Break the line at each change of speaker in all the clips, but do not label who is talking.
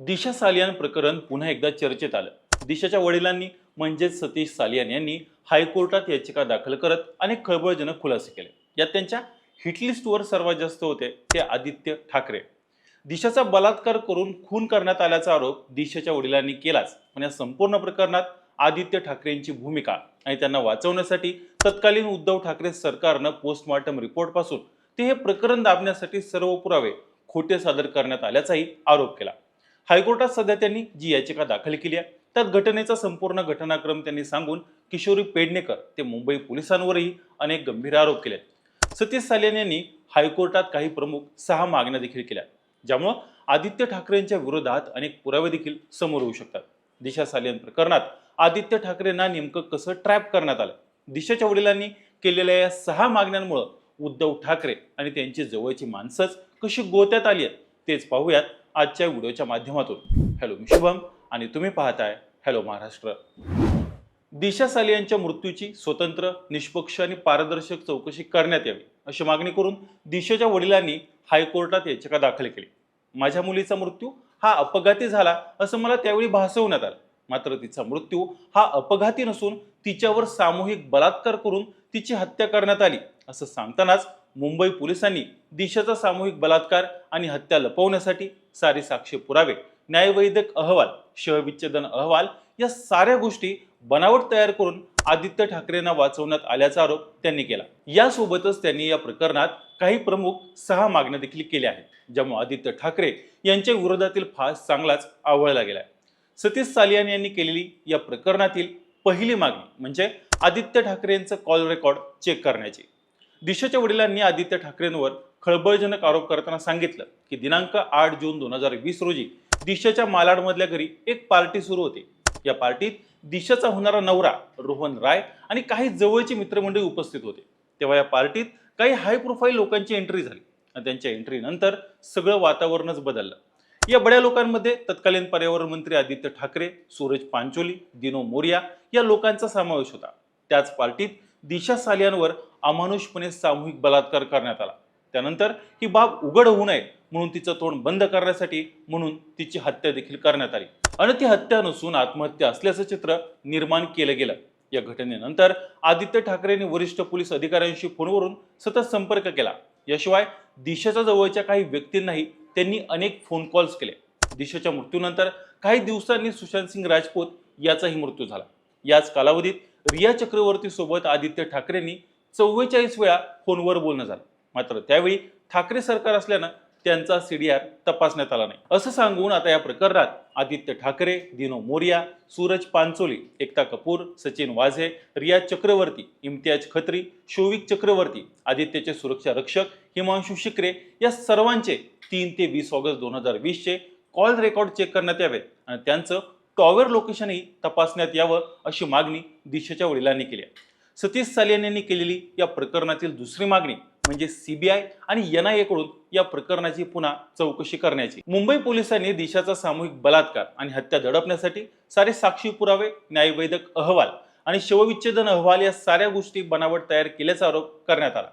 दिशा सालियान प्रकरण पुन्हा एकदा चर्चेत आलं. दिशाच्या वडिलांनी म्हणजेच सतीश सालियान यांनी हायकोर्टात याचिका दाखल करत अनेक खळबळजनक खुलासे केले. यात त्यांच्या हिटलिस्टवर सर्वात जास्त होते ते आदित्य ठाकरे. दिशाचा बलात्कार करून खून करण्यात आल्याचा आरोप दिशाच्या वडिलांनी केलाच. पण या संपूर्ण प्रकरणात आदित्य ठाकरेंची भूमिका आणि त्यांना वाचवण्यासाठी तत्कालीन उद्धव ठाकरे सरकारनं पोस्टमॉर्टम रिपोर्टपासून ते हे प्रकरण दाबण्यासाठी सर्व पुरावे खोटे सादर करण्यात आल्याचाही आरोप केला. हायकोर्टात सध्या त्यांनी जी याचिका दाखल केली आहे त्यात घटनेचा संपूर्ण घटनाक्रम त्यांनी सांगून किशोरी पेडणेकर ते मुंबई पोलिसांवरही अनेक गंभीर आरोप केले सतीश सालियान यांनी हायकोर्टात काही प्रमुख सहा मागण्या देखील केल्या ज्यामुळं आदित्य ठाकरेंच्या विरोधात अनेक पुरावे देखील समोर येऊ शकतात. दिशा सालियन प्रकरणात आदित्य ठाकरेंना नेमकं कसं ट्रॅप करण्यात आलं? दिशाच्या वडिलांनी केलेल्या या सहा मागण्यांमुळं उद्धव ठाकरे आणि त्यांची जवळची माणसंच कशी गोत्यात आली आहेत तेच पाहूयात आजच्या व्हिडिओच्या माध्यमातून. हॅलो मी शुभम आणि तुम्ही पाहताय हॅलो महाराष्ट्र. दिशा सालियांच्या मृत्यूची स्वतंत्र निष्पक्ष आणि पारदर्शक चौकशी करण्यात यावी अशी मागणी करून दिशेच्या वडिलांनी हायकोर्टात याचिका दाखल केली. माझ्या मुलीचा मृत्यू हा अपघाती झाला असं मला त्यावेळी भासवण्यात आलं. मात्र तिचा मृत्यू हा अपघाती नसून तिच्यावर सामूहिक बलात्कार करून तिची हत्या करण्यात आली. असं सांगतानाच मुंबई पोलिसांनी दिशाचा सामूहिक बलात्कार आणि हत्या लपवण्यासाठी सारे साक्ष पुरावे न्यायवैद्यक अहवाल शहविच्छेदन अहवाल या साऱ्या गोष्टी बनावट तयार करून आदित्य ठाकरेंना वाचवण्यात आल्याचा आरोप त्यांनी केला. यासोबतच त्यांनी या प्रकरणात काही प्रमुख सहा मागण्या देखील केल्या आहेत ज्यामुळे आदित्य ठाकरे यांच्या विरोधातील फास चांगलाच आवळला गेलाय. सतीश सालियान यांनी केलेली या प्रकरणातील पहिली मागणी म्हणजे आदित्य ठाकरेंचं कॉल रेकॉर्ड चेक करण्याची. दिशाच्या वडिलांनी आदित्य ठाकरेंवर खळबळजनक आरोप करताना सांगितलं की दिनांक आठ जून दोन हजार वीस रोजी दिशाच्या मालाडमधल्या घरी एक पार्टी सुरू होती. या पार्टीत दिशाचा होणारा नवरा रोहन राय आणि काही जवळची मित्रमंडळी उपस्थित होते. तेव्हा या पार्टीत काही हाय प्रोफाईल लोकांची एंट्री झाली आणि त्यांच्या एंट्रीनंतर सगळं वातावरणच बदललं. या बड्या लोकांमध्ये तत्कालीन पर्यावरण मंत्री आदित्य ठाकरे सूरज पांचोली दिनो मोरिया या लोकांचा समावेश होता. त्याच पार्टीत दिशा सालियांवर अमानुषपणे सामूहिक बलात्कार करण्यात आला. त्यानंतर ही बाब उघड होऊ नये म्हणून तिचं तोंड बंद करण्यासाठी म्हणून तिची हत्या देखील करण्यात आली. आणि ती हत्या नसून आत्महत्या असल्याचं चित्र निर्माण केलं गेलं. या घटनेनंतर आदित्य ठाकरेंनी वरिष्ठ पोलीस अधिकाऱ्यांशी फोनवरून सतत संपर्क केला. याशिवाय दिशाच्या जवळच्या काही व्यक्तींनाही त्यांनी अनेक फोन कॉल्स केले. दिशाच्या मृत्यूनंतर काही दिवसांनी सुशांत सिंग राजपूत याचाही मृत्यू झाला. याच कालावधीत रिया चक्रवर्ती सोबत आदित्य ठाकरेंनी चव्वेचाळीस वेळा फोनवर बोलणं झालं. मात्र त्यावेळी ठाकरे सरकार असल्यानं त्यांचा सीडीआर तपासण्यात आला नाही. असं सांगून आता या प्रकरणात आदित्य ठाकरे दिनो मोरिया सूरज पांचोली एकता कपूर सचिन वाझे रिया चक्रवर्ती इम्तियाज खत्री शोविक चक्रवर्ती आदित्यचे सुरक्षा रक्षक हिमांशू शिकरे या सर्वांचे तीन ते वीस ऑगस्ट दोन हजार वीसचे कॉल रेकॉर्ड चेक करण्यात यावेत आणि त्यांचं टॉवर लोकेशनही तपासण्यात यावं अशी मागणी दिशेच्या वडिलांनी केली आहे. सतीश सालियन यांनी केलेली या प्रकरणातील दुसरी मागणी म्हणजे सीबीआय आणि एन आयकडून या प्रकरणाची पुन्हा चौकशी करण्याची. मुंबई पोलिसांनी दिशाचा सामूहिक बलात्कार आणि हत्या दडपण्यासाठी सारे साक्षी पुरावे न्यायवैद्यक अहवाल आणि शवविच्छेदन अहवाल या साऱ्या गोष्टी बनावट तयार केल्याचा आरोप करण्यात आला.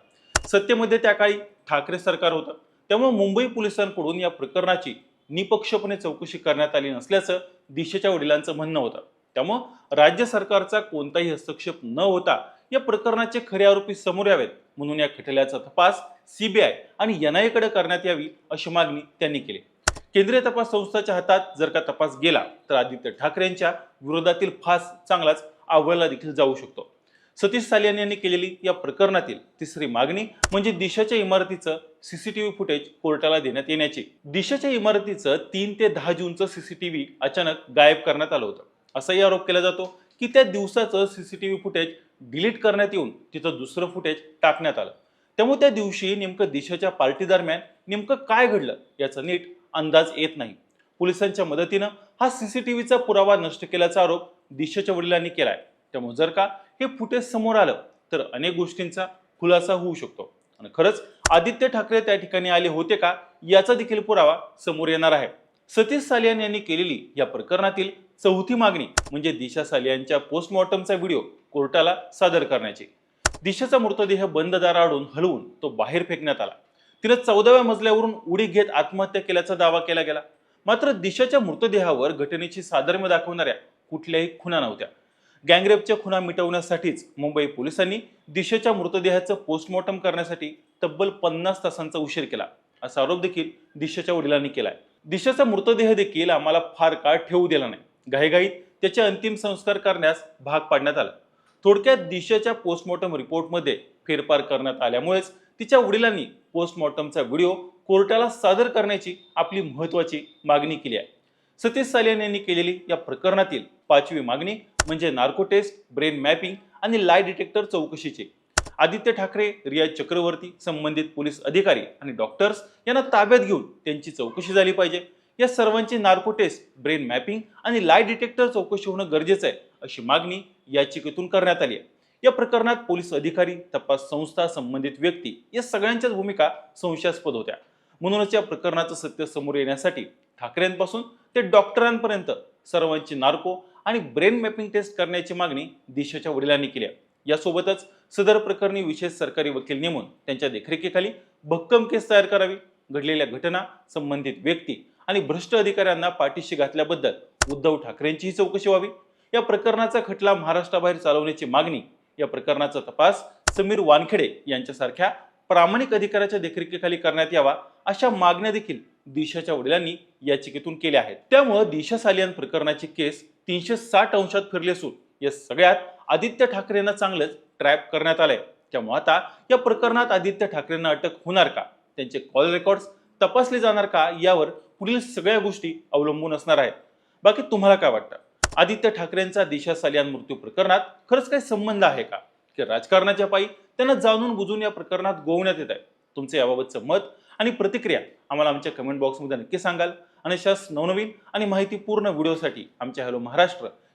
सत्तेमध्ये त्या काळी ठाकरे सरकार होतं. त्यामुळे मुंबई पोलिसांकडून या प्रकरणाची निपक्षपणे चौकशी करण्यात आली नसल्याचं दिशेच्या वडिलांचं म्हणणं होतं. त्यामुळं राज्य सरकारचा कोणताही हस्तक्षेप न होता या प्रकरणाचे खरे आरोपी समोर यावेत म्हणून या खटल्याचा तपास सीबीआय आणि एनआयकडे करण्यात यावी अशी मागणी त्यांनी केली. केंद्रीय तपास संस्थाच्या हातात जर का तपास गेला तर आदित्य ठाकरेंच्या विरोधातील फास चांगलाच आवळला देखील जाऊ शकतो. सतीश सालियान यांनी केलेली या प्रकरणातील तिसरी मागणी म्हणजे दिशाच्या इमारतीचं सीसीटीव्ही फुटेज कोर्टाला देण्यात येण्याची. दिशाच्या इमारतीचं तीन ते दहा जूनचं सीसीटीव्ही अचानक गायब करण्यात आलं होतं. असाही आरोप केला जातो की त्या दिवसाचं सीसीटीव्ही फुटेज डिलीट करण्यात येऊन तिथं दुसरं फुटेज टाकण्यात आलं. त्यामुळे त्या दिवशी नेमकं दिशाच्या पार्टी दरम्यान नेमकं काय घडलं याचा नीट अंदाज येत नाही. पोलिसांच्या मदतीनं हा सीसीटीव्हीचा पुरावा नष्ट केल्याचा आरोप दिशाच्या वडिलांनी केलाय. त्यामुळे जर का हे फुटेज समोर आलं तर अनेक गोष्टींचा खुलासा होऊ शकतो. आणि खरंच आदित्य ठाकरे त्या ठिकाणी आले होते का याचा देखील पुरावा समोर येणार आहे. सतीश सालियान यांनी केलेली या प्रकरणातील चौथी मागणी म्हणजे दिशा सालियांच्या पोस्टमॉर्टमचा व्हिडिओ कोर्टाला सादर करण्याची. दिशाचा मृतदेह बंद दाराआडून हलवून तो बाहेर फेकण्यात आला. तिनं चौदाव्या मजल्यावरून उडी घेत आत्महत्या केल्याचा दावा केला गेला. मात्र दिशाच्या मृतदेहावर घटनेची साधर्म्य दाखवणाऱ्या कुठल्याही खुणा नव्हत्या. गँगरेपच्या खुणा मिटवण्यासाठीच मुंबई पोलिसांनी दिशेच्या मृतदेहाचं पोस्टमॉर्टम करण्यासाठी तब्बल पन्नास तासांचा उशीर केला असा आरोप देखील दिशेच्या वडिलांनी केलाय. दिशेचा मृतदेह देखील आम्हाला फार काळ ठेवू दिला नाही. घाईघाईत त्याचे अंतिम संस्कार करण्यास भाग पाडण्यात आला. थोडक्यात दिशाच्या पोस्टमॉर्टम रिपोर्टमध्ये फेरफार करण्यात आल्यामुळेच तिच्या वडिलांनी पोस्टमॉर्टमचा व्हिडिओ कोर्टाला सादर करण्याची आपली महत्वाची मागणी केली आहे. सतीश सालियान यांनी केलेली या प्रकरणातील पाचवी मागणी म्हणजे नार्को टेस्ट ब्रेन मॅपिंग आणि लाय डिटेक्टर चौकशीची. आदित्य ठाकरे रिया चक्रवर्ती संबंधित पोलीस अधिकारी आणि डॉक्टर्स यांना ताब्यात घेऊन त्यांची चौकशी झाली पाहिजे. या सर्वांची नार्को टेस्ट ब्रेन मॅपिंग आणि लाय डिटेक्टर चौकशी होणं गरजेचं आहे अशी मागणी याचिकेतून करण्यात आली आहे. या प्रकरणात पोलीस अधिकारी तपास संस्था संबंधित व्यक्ती या सगळ्यांच्याच भूमिका संशयास्पद होत्या. म्हणूनच या प्रकरणाचं सत्य समोर येण्यासाठी ठाकरेंपासून ते डॉक्टरांपर्यंत सर्वांची नार्को आणि ब्रेन मॅपिंग टेस्ट करण्याची मागणी दिशाच्या वडिलांनी केली आहे. यासोबतच सदर प्रकरणी विशेष सरकारी वकील नेमून त्यांच्या देखरेखीखाली भक्कम केस तयार करावी. घडलेल्या घटना संबंधित व्यक्ती आणि भ्रष्ट अधिकाऱ्यांना पाठीशी घातल्याबद्दल उद्धव ठाकरेंचीही चौकशी व्हावी. या प्रकरणाचा खटला महाराष्ट्राबाहेर चालवण्याची मागणी या प्रकरणाचा तपास समीर वानखेडे यांच्यासारख्या प्रामाणिक अधिकाऱ्याच्या देखरेखीखाली करण्यात यावा अशा मागण्या देखील दिशाच्या वडिलांनी याचिकेतून केल्या आहेत. त्यामुळं दिशा सालियान प्रकरणाची केस तीनशे साठ अंशात फिरली असून या सगळ्यात आदित्य ठाकरेंना चांगलंच ट्रॅप करण्यात आलंय. त्यामुळे आता या प्रकरणात आदित्य ठाकरेंना अटक होणार का? त्यांचे कॉल रेकॉर्ड्स तपासले जाणार का? यावर पुढील सगळ्या गोष्टी अवलंबून असणार आहेत. बाकी तुम्हाला काय वाटतं? आदित्य ठाकरेंचा दिशा सालियान मृत्यू प्रकरणात खरंच काही संबंध आहे का? की राजकारणाच्या पायी त्यांना जाणून बुजून या प्रकरणात गोवण्यात येत आहे तुमचं याबाबतचं मत आणि प्रतिक्रिया आम्हाला आमच्या कमेंट बॉक्समध्ये नक्की सांगाल. आणि अशाच नवनवीन आणि माहितीपूर्ण व्हिडिओसाठी आमच्या हॅलो महाराष्ट्र